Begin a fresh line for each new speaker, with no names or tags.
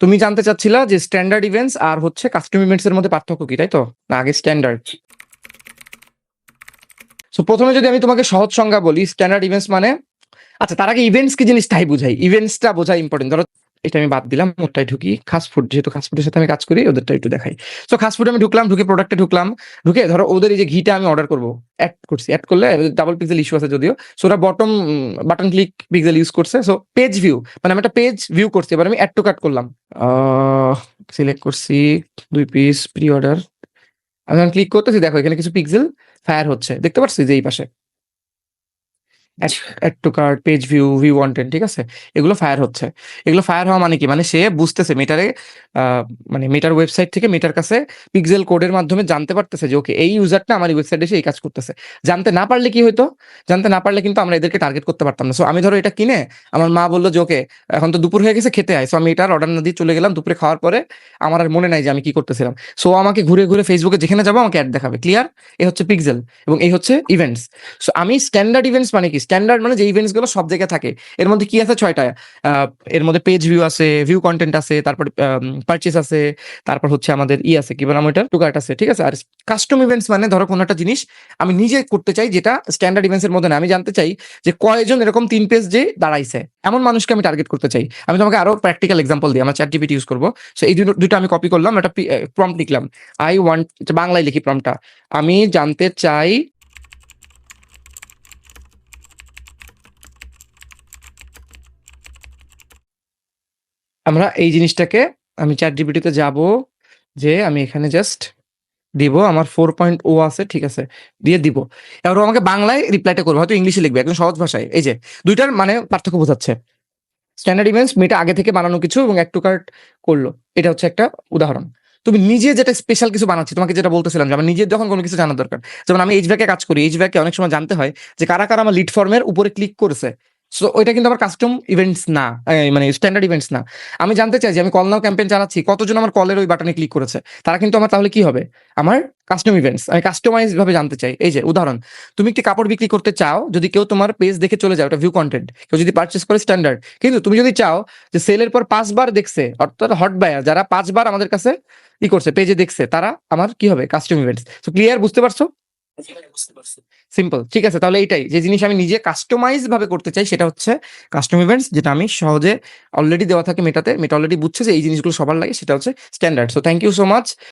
তুমি জানতে চাচ্ছিলা যে স্ট্যান্ডার্ড ইভেন্টস আর হচ্ছে কাস্টম ইভেন্টস এর মধ্যে পার্থক্য কি, তাই তো? না, আগে স্ট্যান্ডার্ড সো প্রথমে যদি আমি তোমাকে সহজ সংজ্ঞা বলি স্ট্যান্ডার্ড ইভেন্টস মানে আচ্ছা তার আগে ইভেন্টস কি জিনিস তাই বুঝাই। ইভেন্টসটা বোঝা ইম্পর্টেন্ট ধরো এটা আমি বাদ দিলাম ওটাই ঢুকি। খাস ফুড যেহেতু খাস ফুডের সাথে আমি কাজ করি, ওদেরটা একটু দেখাই। সো খাস ফুড আমি ঢুকলাম, ঢুকে প্রোডাক্টে ঢুকলাম। ঢুকে ধরো, ওদের এই যে ঘিটা আমি অর্ডার করব অ্যাড করছি। অ্যাড করলে ডাবল পিক্সেল ইস্যু আছে যদিও। সো ওরা bottom button click pixel use করছে। সো পেজ ভিউ মানে আমি একটা পেজ ভিউ করছি। এবার আমি অ্যাড টু কাট করলাম। সিলেক্ট করছি, দুই পিস প্রি অর্ডার আমি ক্লিক করতেছি, দেখো, এখানে কিছু পিক্সেল ফায়ার হচ্ছে। দেখতে পাচ্ছি যে এই পাশে? Add to cart page view view wanted ঠিক আছে? এগুলো ফায়ার হচ্ছে। এগুলো ফায়ার হওয়া মানে কি? মানে সে বুঝতেছে মিটারে মানে মিটার ওয়েবসাইট থেকে মিটার কাছে পিক্সেল কোডের মাধ্যমে জানতে পারতেছে যে, ওকে, এই ইউজারটা আমার ওয়েবসাইটে এসে এই কাজ করতেছে। জানতে না পারলে কি হতো জানতে না পারলে কিন্তু আমরা এদেরকে টার্গেট করতে পারতাম না। সো আমি ধরো এটা কিনে, আমার মা বলল যে, ওকে, এখন তো দুপুর হয়ে গেছে, খেতে আয়। সো আমি এটার অর্ডার না দিয়ে চলে গেলাম। দুপুরে খাওয়ার পরে আমার আর মনে নাই যে, আমি কি করতেছিলাম। সো আমাকে ঘুরে ঘুরে ফেসবুকে যেখানে যাব আমাকে অ্যাড দেখাবে। ক্লিয়ার এ হচ্ছে পিক্সেল এবং এই হচ্ছে ইভেন্টস সো আমি স্ট্যান্ডার্ড ইভেন্টস মানে কি? স্ট্যান্ডার্ড মানে যে ইভেন্টসগুলো সব জায়গায় থাকে। এর মধ্যে কি আছে? ছয়টা। এর মধ্যে পেজ ভিউ আছে ভিউ কন্টেন্ট আছে, তারপর পারচেস আছে, তারপর হচ্ছে আমাদের ই আছে, কি বললাম ওইটা টুকার্ট আছে, ঠিক আছে? আর কাস্টম ইভেন্টস মানে ধরো কোনো একটা জিনিস আমি নিজে করতে চাই যেটা স্ট্যান্ডার্ড ইভেন্টস এর মধ্যে আমি জানতে চাই যে কয়জন এরকম তিন পেজ যে দাঁড়াইছে। এমন মানুষকে আমি টার্গেট করতে চাই। আমি তোমাকে আরও প্র্যাকটিক্যাল এক্সাম্পল দিই। আমার চ্যাট জিপিটি ইউজ করব। সো এই দুটো আমি কপি করলাম, একটা প্রম্পট লিখলাম। আই ওয়ান্ট বাংলায় লিখি প্রম্পটটা আমি জানতে চাই আমরা এই জিনিসটাকে, আমি চ্যাট জিপিটিতে যাব, যে আমি এখানে জাস্ট দিব, আমার ফোর পয়েন্ট ও আছে, ঠিক আছে, দিয়ে দিব। এবার আমাকে বাংলায় রিপ্লাইটা করবে, হয়তো ইংলিশে লিখবে, একদম সহজ ভাষায়। এই যে, দুইটার মানে পার্থক্য বোঝাচ্ছে। স্ট্যান্ডার্ড ইভেন্টস মেয়েটা আগে থেকে বানানো কিছু এবং এক টু কার্ট করল। এটা হচ্ছে একটা উদাহরণ। তুমি নিজে যেটা স্পেশাল কিছু বানাচ্ছি, তোমাকে যেটা বলতেছিলাম যে, আমার নিজের যখন কোনো কিছু জানার দরকার, যেমন আমি এইচ ব্যাকে কাজ করি এইচ ব্যাকে অনেক সময় জানতে হয় যে, কারা কারা আমার লিড ফর্মের উপরে ক্লিক করেছে। সো ওইটা কিন্তু আমার কাস্টম ইভেন্টস না। মানে স্ট্যান্ডার্ড ইভেন্টস না। আমি জানতে চাই যে, আমি কল নাও ক্যাম্পেইন চালাচ্ছি, কতজন আমার কলের ওই বাটনে ক্লিক করেছে? তারা কিন্তু আমার তাহলে কি হবে? আমার কাস্টম ইভেন্টস আমি কাস্টমাইজ ভাবে জানতে চাই। এই যে, উদাহরণ, তুমি একটি কাপড় বিক্রি করতে চাও, যদি কেউ তোমার পেজ দেখে চলে যায়, ওটা ভিউ কন্টেন্ট কেউ যদি পারচেস করে স্ট্যান্ডার্ড কিন্তু তুমি যদি চাও যে সেলের পর পাঁচবার দেখছে, অর্থাৎ হট বায়ার যারা পাঁচবার আমাদের কাছে ই করছে পেজে দেখছে, তারা আমার কি হবে? কাস্টম ইভেন্টস তো ক্লিয়ার বুঝতে পারছ? সিম্পল ঠিক আছে, তাহলে এটাই যে জিনিস আমি নিজে কাস্টমাইজ ভাবে করতে চাই, সেটা হচ্ছে কাস্টম ইভেন্টস যেটা আমি সহজে অলরেডি দেওয়া থাকে মেটাতে। মেটা অলরেডি বুঝছে যে এই জিনিসগুলো সবার লাগে, সেটা হচ্ছে standard so thank you so much